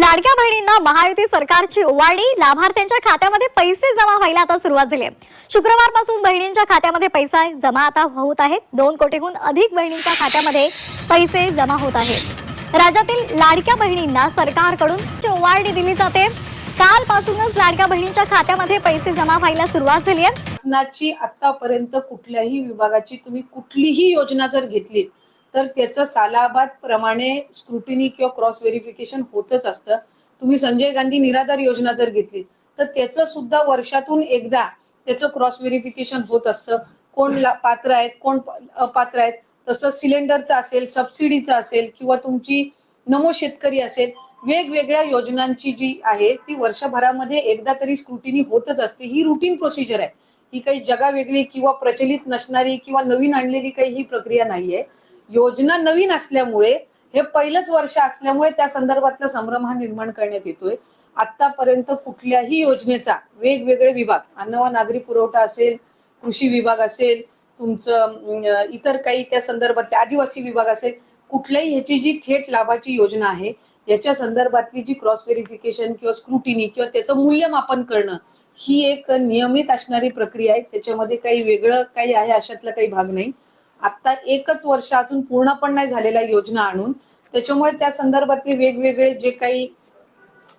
लाडक्या बहिणींना महायुती सरकारची ओवाळणी लाभार्थ्यांच्या खात्यामध्ये पैसे जमा व्हायला आता सुरुवात झाली आहे. शुक्रवारपासून बहिणींच्या खात्यामध्ये पैसा जमा आता होत आहेत दोन कोटीहून अधिक बहिणींच्या खात्यामध्ये पैसे जमा होत आहेत. राज्यातील लाडक्या बहिणींना सरकारकडून ओवाळणी दिली जाते कालपासूनच लाडक्या बहिणींच्या खात्यामध्ये पैसे जमा व्हायला सुरुवात झाली आहे. शासनाची आतापर्यंत कुठल्याही विभागाची तुम्ही कुठलीही योजना जर घेतलीत तर त्याचं सालाबाद प्रमाणे स्क्रुटिनी किंवा क्रॉस व्हेरिफिकेशन होतच असतं. तुम्ही संजय गांधी निराधार योजना जर घेतली तर त्याचं सुद्धा वर्षातून एकदा त्याचं क्रॉस व्हेरिफिकेशन होत असतं. कोण पात्र आहेत कोण अपात्र आहेत तसं सिलेंडरचं असेल सबसिडीचं असेल किंवा तुमची नमो शेतकरी असेल वेगवेगळ्या योजनांची जी आहे ती वर्षभरामध्ये एकदा तरी स्क्रुटिनी होतच असते. ही रुटीन प्रोसिजर आहे. ही काही जगावेगळी किंवा प्रचलित नसणारी किंवा नवीन आणलेली काही ही प्रक्रिया नाहीये. योजना नवीन असल्यामुळे हे पहिलंच वर्ष असल्यामुळे त्या संदर्भातला संभ्रम हा निर्माण करण्यात येतोय. आतापर्यंत कुठल्याही योजनेचा वेगवेगळे विभाग अन्न व नागरी पुरवठा असेल कृषी विभाग असेल तुमचं इतर काही त्या संदर्भातले आदिवासी विभाग असेल कुठल्याही ह्याची जी थेट लाभाची योजना आहे याच्या संदर्भातली जी क्रॉस व्हेरिफिकेशन किंवा स्क्रुटिनी किंवा त्याचं मूल्यमापन करणं ही एक नियमित असणारी प्रक्रिया आहे. त्याच्यामध्ये काही वेगळं काही आहे अशातला काही भाग नाही. आता एकच वर्ष अजून पूर्ण पण नाही झालेल्या योजना आणून त्याच्यामुळे त्या संदर्भातले वेगवेगळे जे काही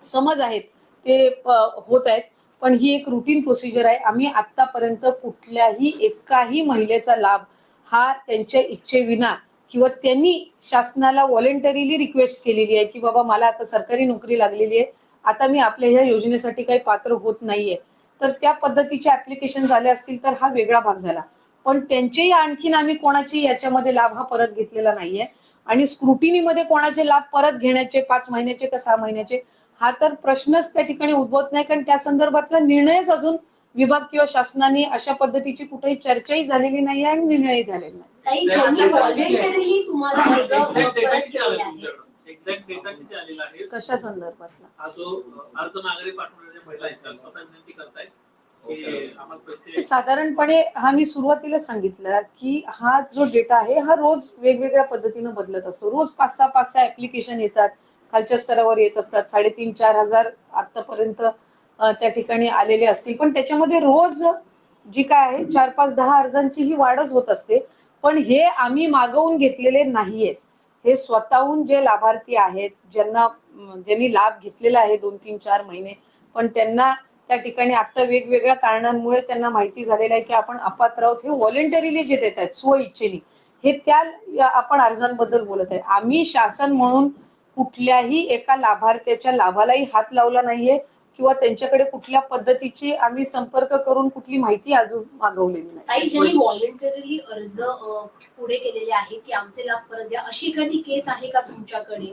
समज आहेत ते होत आहेत. पण ही एक रुटीन प्रोसिजर आहे. आम्ही आतापर्यंत कुठल्याही एकाही महिलेचा लाभ हा त्यांच्या इच्छेविना किंवा त्यांनी शासनाला व्हॉलेंटरीली रिक्वेस्ट केलेली आहे की बाबा मला आता सरकारी नोकरी लागलेली आहे आता मी आपल्या ह्या योजनेसाठी काही पात्र होत नाहीये. तर त्या पद्धतीचे ऍप्लिकेशन झाले असतील तर हा वेगळा भाग झाला. पण त्यांचेही आणखीन आम्ही कोणाची याच्यामध्ये लाभ हा परत घेतलेला नाहीये. आणि स्क्रुटिनीमध्ये कोणाचे लाभ परत घेण्याचे पाच महिन्याचे का सहा महिन्याचे हा तर प्रश्नच त्या ठिकाणी उद्भवत नाही. कारण त्या संदर्भातला निर्णयच अजून विभाग किंवा शासनाने अशा पद्धतीची कुठेही चर्चाही झालेली नाही आणि निर्णयही झालेला नाही कशा संदर्भातला? हा साधारणपणे हा मी सुरुवातीला सांगितलं की हा जो डेटा आहे हा रोज वेगवेगळ्या पद्धतीनं बदलत असतो. रोज पाच सहा पाच सहा ऍप्लिकेशन येतात. खालच्या स्तरावर येत असतात. साडेतीन चार हजार आतापर्यंत त्या ठिकाणी आलेले असतील. पण त्याच्यामध्ये रोज जी काय आहे चार पाच दहा अर्जांची ही वाढच होत असते. पण हे आम्ही मागवून घेतलेले नाहीयेत. हे स्वतःहून जे लाभार्थी आहेत ज्यांना ज्यांनी लाभ घेतलेला आहे दोन तीन चार महिने पण त्यांना त्या ठिकाणी आता वेगवेगळ्या कारणांमुळे त्यांना माहिती झालेलं आहे की आपण अपात्र आहोत. हे व्हॉलेंटरीली जे देत आहेत स्वइच्छेने हे त्या आपण अर्जांबद्दल बोलत आहे. आम्ही शासन म्हणून कुठल्याही एका लाभार्थ्याच्या लाभालाही हात लावला नाहीये किंवा त्यांच्याकडे कुठल्या पद्धतीची आम्ही संपर्क करून कुठली माहिती अजून मागवलेली नाही. काही ज्यांनी व्हॉलेंटरीली अर्ज पुढे केलेले आहेत की आमचे लाभ परत द्या अशी एखादी केस आहे का तुमच्याकडे?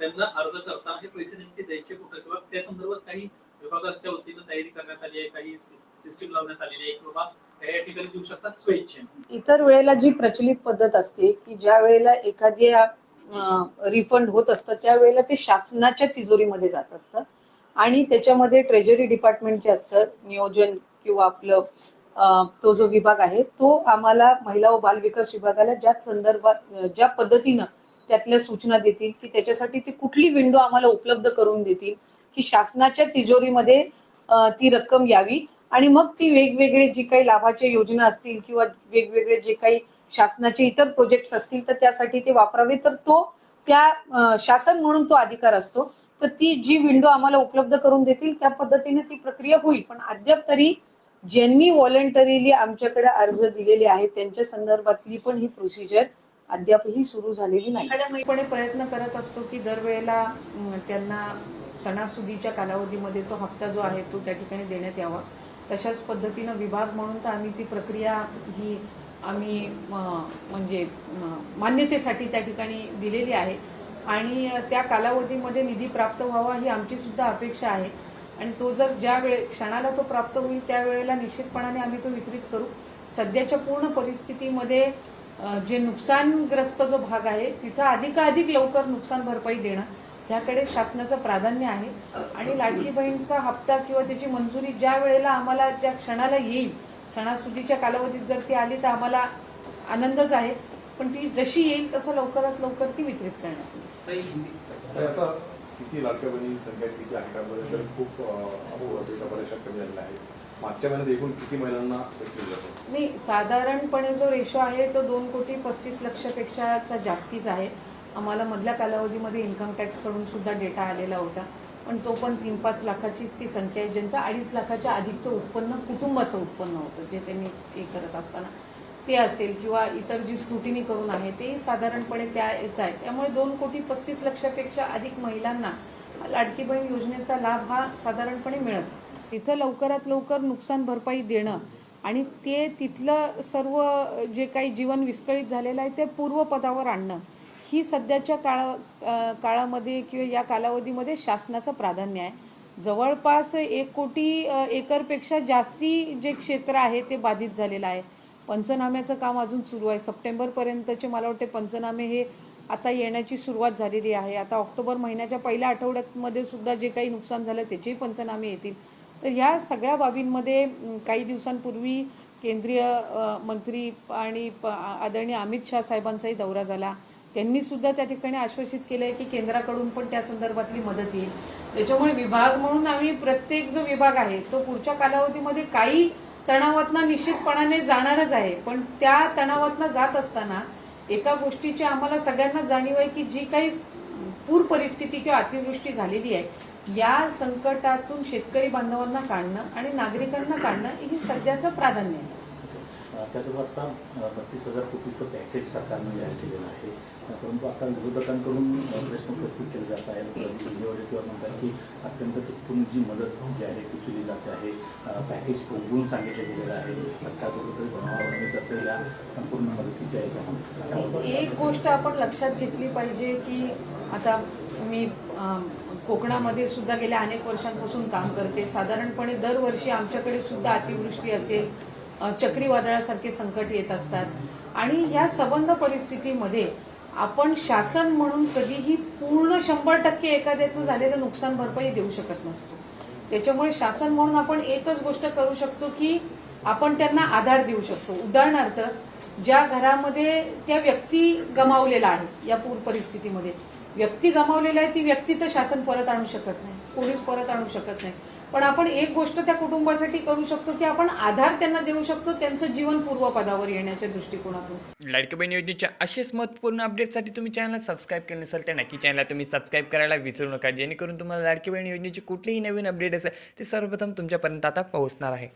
त्यांना अर्ज करताना हे पैसे नेमके द्यायचे कुठे? किंवा त्या संदर्भात काही विभागाच्या वतीनं तयारी करण्यात आली आहे काही सिस्टीम लावण्यात आलेली आहे किंवा इतर वेळेला जी प्रचलित पद्धत असते की ज्या वेळेला एखाद्या रिफंड होत असतं त्यावेळेला ते शासनाच्या तिजोरीमध्ये जात असतं. आणि त्याच्यामध्ये ट्रेजरी डिपार्टमेंट जे असतं नियोजन किंवा आपलं तो जो विभाग आहे तो आम्हाला महिला व बाल विकास विभागाला ज्या संदर्भात ज्या पद्धतीनं त्यातल्या सूचना देतील की त्याच्यासाठी ती कुठली विंडो आम्हाला उपलब्ध करून देतील की शासनाच्या तिजोरीमध्ये ती रक्कम यावी. आणि मग ती वेगवेगळे जी काही लाभाच्या योजना असतील किंवा वेगवेगळे जे काही शासनाचे इतर प्रोजेक्ट्स असतील तर त्यासाठी ते वापरावे. तर तो त्या शासन म्हणून तो अधिकार असतो. तर ती जी विंडो आम्हाला उपलब्ध करून देतील त्या पद्धतीने ती प्रक्रिया होईल. पण अद्याप तरी ज्यांनी व्हॉलेंटरीली आमच्याकडे अर्ज दिलेले आहेत त्यांच्या संदर्भातली पण ही प्रोसिजर अद्यापही सुरू झालेली नाही. पण प्रयत्न करत असतो की दरवेळेला त्यांना सणासुदीच्या कालावधीमध्ये तो हप्ता जो आहे तो त्या ठिकाणी देण्यात यावा. तशाच पद्धतीनं विभाग म्हणून तर आम्ही ती प्रक्रिया ही आम्ही म्हणजे मान्यतेसाठी त्या ठिकाणी दिलेली आहे. आणि त्या कालावधीमध्ये निधी प्राप्त व्हावा ही आमची सुद्धा अपेक्षा आहे. आणि तो जर ज्या वेळे क्षणाला तो प्राप्त होईल त्यावेळेला निश्चितपणाने आम्ही तो वितरित करू. सध्याच्या पूर्ण परिस्थितीमध्ये जे नुकसानग्रस्त जो भाग आहे तिथं अधिकाधिक लवकर नुकसान भरपाई देणं ह्याकडे शासनाचं प्राधान्य आहे. आणि लाडकी बहीणचा हप्ता किंवा त्याची मंजुरी ज्या वेळेला आम्हाला ज्या क्षणाला येईल सणासुदीच्या कालावधीत जर ती आली तर आम्हाला आनंदच आहे. पण ती जशी येईल तसं लवकरात लवकर ती वितरित करण्यात येईल किती लाडक्या बहिणी संख्या किती आहे? खूप बऱ्याचशा कमी झालेला आहे मागच्या महिन्यात एकूण किती महिलांना नाही साधारणपणे जो रेशो आहे तो दोन कोटी पस्तीस लक्षपेक्षाचा जास्तीच आहे. आम्हाला मधल्या कालावधीमध्ये इन्कम टॅक्सकडून सुद्धा डेटा आलेला होता. पण तो पण तीन पाच लाखाचीच ती संख्या आहे ज्यांचं अडीच लाखाच्या अधिकचं उत्पन्न कुटुंबाचं उत्पन्न होतं जे त्यांनी हे करत असताना. ते असेल किंवा इतर जी स्क्रुटिनी करून आहे ते साधारणपणे त्याच आहे. त्यामुळे दोन कोटी पस्तीस लक्षापेक्षा अधिक महिलांना लाडकी बहीण योजनेचा लाभ हा साधारणपणे मिळत आहे. तिथं लवकरात लवकर नुकसान भरपाई देणं आणि ते तिथलं सर्व जे काही जीवन विस्कळीत झालेलं आहे ते पूर्वपदावर आणणं. ही सध्याच्या काळा काळामध्ये किंवा या कालावधीमध्ये शासनाचं प्राधान्य आहे. जवळपास एक कोटी एकरपेक्षा जास्ती जे क्षेत्र आहे ते बाधित झालेलं आहे. पंचनाम्याचं काम अजून सुरू आहे. सप्टेंबरपर्यंतचे मला वाटते पंचनामे हे आता येण्याची सुरुवात झालेली आहे. आता ऑक्टोबर महिन्याच्या पहिल्या आठवड्यामध्ये सुद्धा जे काही नुकसान झालं त्याचेही पंचनामे येतील. तर ह्या सगळ्या बाबींमध्ये काही दिवसांपूर्वी केंद्रीय मंत्री आणि आदरणीय अमित शहा साहेबांचाही दौरा झाला. त्यांनी सुद्धा त्या ठिकाणी आश्वासित केलं आहे की केंद्राकडून पण त्या संदर्भातली मदत येईल. त्याच्यामुळे विभाग म्हणून आम्ही प्रत्येक जो विभाग आहे तो पुढच्या कालावधीमध्ये काही तणावातना निश्चितपणाने जाणारच आहे. पण त्या तणावातना जात असताना एका गोष्टीची आम्हाला सगळ्यांना जाणीव आहे की जी काही पूर परिस्थिती किंवा अतिवृष्टी झालेली आहे या संकटातून शेतकरी बांधवांना काढणं आणि नागरिकांना काढणं ही सध्याचं प्राधान्य आहे. त्यासोबत आता बत्तीस हजार कोटीचं पॅकेज सरकारनं जाहीर केलेलं आहे. परंतु आता विरोधकांकडून प्रश्न उपस्थित केले जात विजेवाडे किंवा म्हणतात की अत्यंत तुटपून जी मदत जी आहे ती केली जाते आहे. पॅकेज उघडून सांगितलं गेलेलं आहे. सरकार कुठेतरी बनवावं करते या संपूर्ण मदतीच्या याच्यामध्ये एक गोष्ट आपण लक्षात घेतली पाहिजे की आता मी कोकणामध्ये सुद्धा गेल्या अनेक वर्षांपासून काम करते. साधारणपणे दरवर्षी आमच्याकडे सुद्धा अतिवृष्टी असेल चक्रीवादळासारखे संकट येत असतात. आणि या सबंध परिस्थितीमध्ये आपण शासन म्हणून कधीही पूर्ण शंभर टक्के एखाद्याचं झालेलं नुकसान भरपाई देऊ शकत नसतो. त्याच्यामुळे शासन म्हणून आपण एकच गोष्ट करू शकतो की आपण त्यांना आधार देऊ शकतो. उदाहरणार्थ ज्या घरामध्ये त्या व्यक्ती गमावलेला आहे या पूर परिस्थितीमध्ये व्यक्ती गमावलेला आहे ती व्यक्ती तर शासन परत आणू शकत नाही कोणीच परत आणू शकत नाही. पण आपण एक गोष्ट त्या कुटुंबासाठी करू शकतो की आपण आधार त्यांना देऊ शकतो त्यांचं जीवन पूर्वपदावर येण्याच्या दृष्टिकोनातून. लाडकी बहीण योजनेच्या असेच महत्त्वपूर्ण अपडेटसाठी तुम्ही चॅनल सबस्क्राईब केले नसेल तर नक्की चॅनलला तुम्ही सबस्क्राईब करायला विसरू नका जेणेकरून तुम्हाला लाडकी बहीण योजनेची कुठलीही नवीन अपडेट असेल ते सर्वप्रथम तुमच्यापर्यंत आता पोहोचणार आहे.